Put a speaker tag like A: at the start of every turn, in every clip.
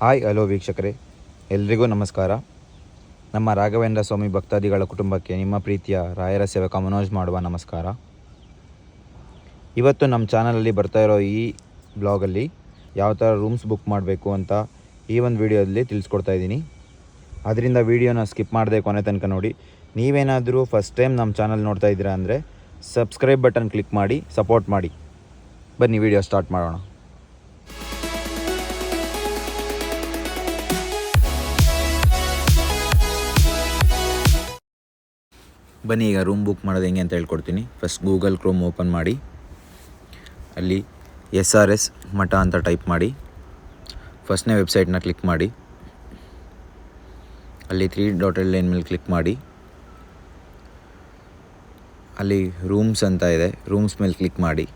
A: Hi, hello ವೀಕ್ಷಕರೇ. ಎಲ್ರಿಗೂ ನಮಸ್ಕಾರ. ನಮ್ಮ ರಾಘವೇಂದ್ರ ಸ್ವಾಮಿ ಭಕ್ತಾದಿಗಳ ಕುಟುಂಬಕ್ಕೆ ನಿಮ್ಮ ಪ್ರೀತಿಯ ರಾಯರ ಸೇವಕ ಮನೋಜ್ ಮಾಡುವ ನಮಸ್ಕಾರ. ಇವತ್ತು ನಮ್ಮ ಚಾನಲಲ್ಲಿ ಬರ್ತಾ ಇರೋ ಈ ಬ್ಲಾಗಲ್ಲಿ ಯಾವ ಥರ ರೂಮ್ಸ್ ಬುಕ್ ಮಾಡಬೇಕು ಅಂತ ಈ ಒಂದು ವಿಡಿಯೋದಲ್ಲಿ ತಿಳಿಸ್ಕೊಡ್ತಾ ಇದ್ದೀನಿ. ಅದರಿಂದ ವೀಡಿಯೋನ ಸ್ಕಿಪ್ ಮಾಡದೆ ಕೊನೆ ತನಕ ನೋಡಿ. ನೀವೇನಾದರೂ ಫಸ್ಟ್ ಟೈಮ್ ನಮ್ಮ ಚಾನಲ್ ನೋಡ್ತಾ ಇದ್ದೀರಾ ಅಂದರೆ ಸಬ್ಸ್ಕ್ರೈಬ್ ಬಟನ್ ಕ್ಲಿಕ್ ಮಾಡಿ ಸಪೋರ್ಟ್ ಮಾಡಿ. ಬನ್ನಿ, ವಿಡಿಯೋ ಸ್ಟಾರ್ಟ್ ಮಾಡೋಣ. ಬನ್ನಿ, ಈಗ ರೂಮ್ ಬುಕ್ ಮಾಡೋದು ಹೆಂಗೆ ಅಂತ ಹೇಳ್ಕೊಡ್ತೀನಿ. ಫಸ್ಟ್ ಗೂಗಲ್ ಕ್ರೋಮ್ ಓಪನ್ ಮಾಡಿ. ಅಲ್ಲಿ ಎಸ್ ಆರ್ ಎಸ್ ಮಠ ಅಂತ ಟೈಪ್ ಮಾಡಿ. ಫಸ್ಟ್ನೇ ವೆಬ್ಸೈಟ್ನ ಕ್ಲಿಕ್ ಮಾಡಿ. ಅಲ್ಲಿ ತ್ರೀ ಡಾಟೆಡ್ ಲೈನ್ ಮೇಲೆ ಕ್ಲಿಕ್ ಮಾಡಿ. ಅಲ್ಲಿ ರೂಮ್ಸ್ ಅಂತ ಇದೆ. ರೂಮ್ಸ್ ಮೇಲೆ ಕ್ಲಿಕ್ ಮಾಡಿ.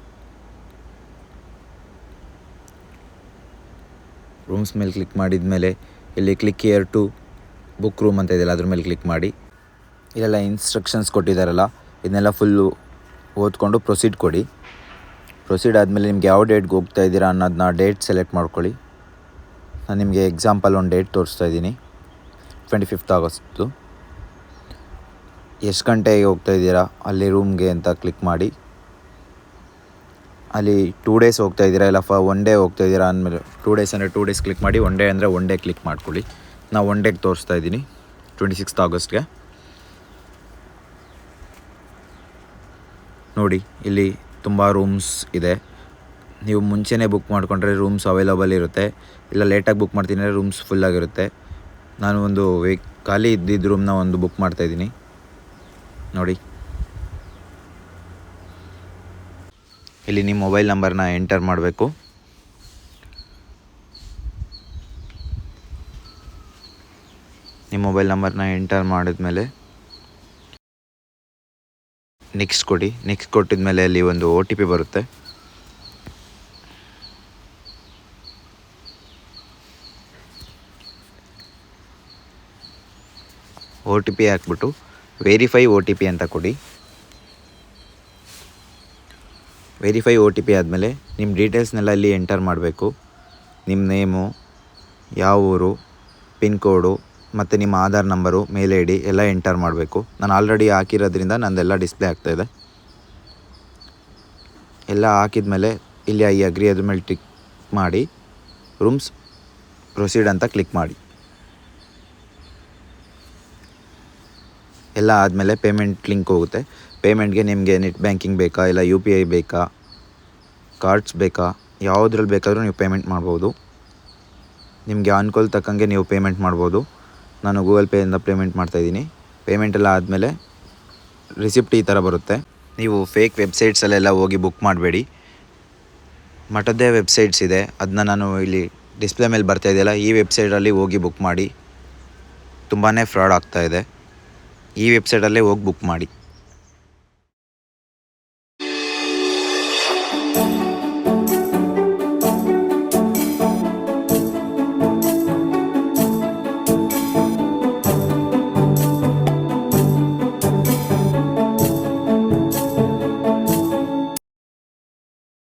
A: ರೂಮ್ಸ್ ಮೇಲೆ ಕ್ಲಿಕ್ ಮಾಡಿದ ಮೇಲೆ ಇಲ್ಲಿ click here to book room ಅಂತ ಇದೆಯಲ್ಲ, ಅದ್ರ ಮೇಲೆ ಕ್ಲಿಕ್ ಮಾಡಿ. ಇದೆಲ್ಲ ಇನ್ಸ್ಟ್ರಕ್ಷನ್ಸ್ ಕೊಟ್ಟಿದ್ದಾರಲ್ಲ, ಇದನ್ನೆಲ್ಲ ಫುಲ್ಲು ಓದ್ಕೊಂಡು ಪ್ರೊಸೀಡ್ ಕೊಡಿ. ಪ್ರೊಸೀಡ್ ಆದಮೇಲೆ ನಿಮ್ಗೆ ಯಾವ ಡೇಟ್ಗೆ ಹೋಗ್ತಾ ಇದ್ದೀರಾ ಅನ್ನೋದನ್ನ ಡೇಟ್ ಸೆಲೆಕ್ಟ್ ಮಾಡ್ಕೊಳ್ಳಿ. ನಾನು ನಿಮಗೆ ಎಕ್ಸಾಂಪಲ್ ಒಂದು ಡೇಟ್ ತೋರಿಸ್ತಾ ಇದ್ದೀನಿ. ಟ್ವೆಂಟಿ ಫಿಫ್ತ್ ಆಗಸ್ಟು ಎಷ್ಟು ಗಂಟೆಗೆ ಹೋಗ್ತಾ ಇದ್ದೀರಾ? ಅಲ್ಲಿ ರೂಮ್ಗೆ ಅಂತ ಕ್ಲಿಕ್ ಮಾಡಿ. ಅಲ್ಲಿ ಟೂ ಡೇಸ್ ಹೋಗ್ತಾ ಇದ್ದೀರಾ? ಇಲ್ಲ ಫ ಒನ್ ಡೇ ಹೋಗ್ತಾ ಇದ್ದೀರಾ ಅಂದಮೇಲೆ ಟೂ ಡೇಸ್ ಅಂದರೆ ಟೂ ಡೇಸ್ ಕ್ಲಿಕ್ ಮಾಡಿ ಒನ್ ಡೇ ಅಂದರೆ ಒನ್ ಡೇ ಕ್ಲಿಕ್ ಮಾಡ್ಕೊಳ್ಳಿ. ನಾವು ಒನ್ ಡೇಗೆ ತೋರಿಸ್ತಾ ಇದ್ದೀನಿ ಟ್ವೆಂಟಿ ಸಿಕ್ಸ್ತ್ ಆಗಸ್ಟ್ಗೆ ನೋಡಿ, ಇಲ್ಲಿ ತುಂಬ ರೂಮ್ಸ್ ಇದೆ. ನೀವು ಮುಂಚೆನೇ ಬುಕ್ ಮಾಡಿಕೊಂಡ್ರೆ ರೂಮ್ಸ್ ಅವೈಲಬಲ್ ಇರುತ್ತೆ. ಇಲ್ಲ ಲೇಟಾಗಿ ಬುಕ್ ಮಾಡ್ತೀನಿ ಅಂದರೆ ರೂಮ್ಸ್ ಫುಲ್ಲಾಗಿರುತ್ತೆ ನಾನು ಒಂದು ವೇ, ಖಾಲಿ ಇದ್ದಿದ್ದ ರೂಮ್ನ ಒಂದು ಬುಕ್ ಮಾಡ್ತಾಯಿದ್ದೀನಿ ನೋಡಿ. ಇಲ್ಲಿ ನಿಮ್ಮ ಮೊಬೈಲ್ ನಂಬರ್ನ ಎಂಟರ್ ಮಾಡಬೇಕು. ನಿಮ್ಮ ಮೊಬೈಲ್ ನಂಬರ್ನ ಎಂಟರ್ ಮಾಡಿದ್ಮೇಲೆ ನೆಕ್ಸ್ಟ್ ಕೊಡಿ. ನೆಕ್ಸ್ಟ್ ಕೊಟ್ಟಿದ ಮೇಲೆ ಅಲ್ಲಿ ಒಂದು ಒ ಟಿ ಪಿ ಬರುತ್ತೆ. ಒ ಟಿ ಪಿ ಹಾಕ್ಬಿಟ್ಟು ವೆರಿಫೈ ಒ ಟಿ ಪಿ ಅಂತ ಕೊಡಿ. ವೆರಿಫೈ ಒ ಟಿ ಪಿ ಆದಮೇಲೆ ನಿಮ್ಮ ಡೀಟೇಲ್ಸ್ನೆಲ್ಲ ಇಲ್ಲಿ ಎಂಟರ್ ಮಾಡಬೇಕು. ನಿಮ್ಮ ನೇಮು ಯಾವ ಊರು ಪಿನ್ ಕೋಡು ಮತ್ತು ನಿಮ್ಮ Aadhaar number, mail I D ಎಲ್ಲ ಎಂಟರ್ ಮಾಡಬೇಕು. ನಾನು ಆಲ್ರೆಡಿ ಹಾಕಿರೋದ್ರಿಂದ ನಂದೆಲ್ಲ ಡಿಸ್ಪ್ಲೇ ಆಗ್ತಾಯಿದೆ ಎಲ್ಲ ಹಾಕಿದ ಮೇಲೆ ಇಲ್ಲಿ ಐ ಅಗ್ರಿ ಅದ್ರ ಮೇಲೆ ಟಿಕ್ ಮಾಡಿ ರೂಮ್ಸ್ ಪ್ರೊಸೀಡ್ ಅಂತ ಕ್ಲಿಕ್ ಮಾಡಿ. ಎಲ್ಲ ಆದಮೇಲೆ ಪೇಮೆಂಟ್ ಲಿಂಕ್ ಹೋಗುತ್ತೆ. ಪೇಮೆಂಟ್ಗೆ ನಿಮಗೆ ನೆಟ್ ಬ್ಯಾಂಕಿಂಗ್ ಬೇಕಾ, ಇಲ್ಲ ಯು ಪಿ ಐ ಬೇಕಾ ಕಾರ್ಡ್ಸ್ ಬೇಕಾ, ಯಾವುದ್ರಲ್ಲಿ ಬೇಕಾದರೂ ನೀವು ಪೇಮೆಂಟ್ ಮಾಡ್ಬೋದು. ನಿಮಗೆ ಅನುಕೂಲ ತಕ್ಕಂಗೆ ನೀವು ಪೇಮೆಂಟ್ ಮಾಡ್ಬೋದು. ನಾನು ಗೂಗಲ್ ಪೇಯಿಂದ ಪೇಮೆಂಟ್ ಮಾಡ್ತಾಯಿದ್ದೀನಿ ಪೇಮೆಂಟ್ ಎಲ್ಲ ಆದಮೇಲೆ ರಿಸಿಪ್ಟ್ ಈ ಥರ ಬರುತ್ತೆ. ನೀವು ಫೇಕ್ ವೆಬ್ಸೈಟ್ಸಲ್ಲೆಲ್ಲ ಹೋಗಿ ಬುಕ್ ಮಾಡಬೇಡಿ. ಮಠದ್ದೇ ವೆಬ್ಸೈಟ್ಸ್ ಇದೆ. ಅದನ್ನ ನಾನು ಇಲ್ಲಿ ಡಿಸ್ಪ್ಲೇ ಮೇಲೆ ಬರ್ತಾ ಇದೆಯಲ್ಲ, ಈ ವೆಬ್ಸೈಟಲ್ಲಿ ಹೋಗಿ ಬುಕ್ ಮಾಡಿ. ತುಂಬಾ ಫ್ರಾಡ್ ಆಗ್ತಾಯಿದೆ ಈ ವೆಬ್ಸೈಟಲ್ಲೇ ಹೋಗಿ ಬುಕ್ ಮಾಡಿ.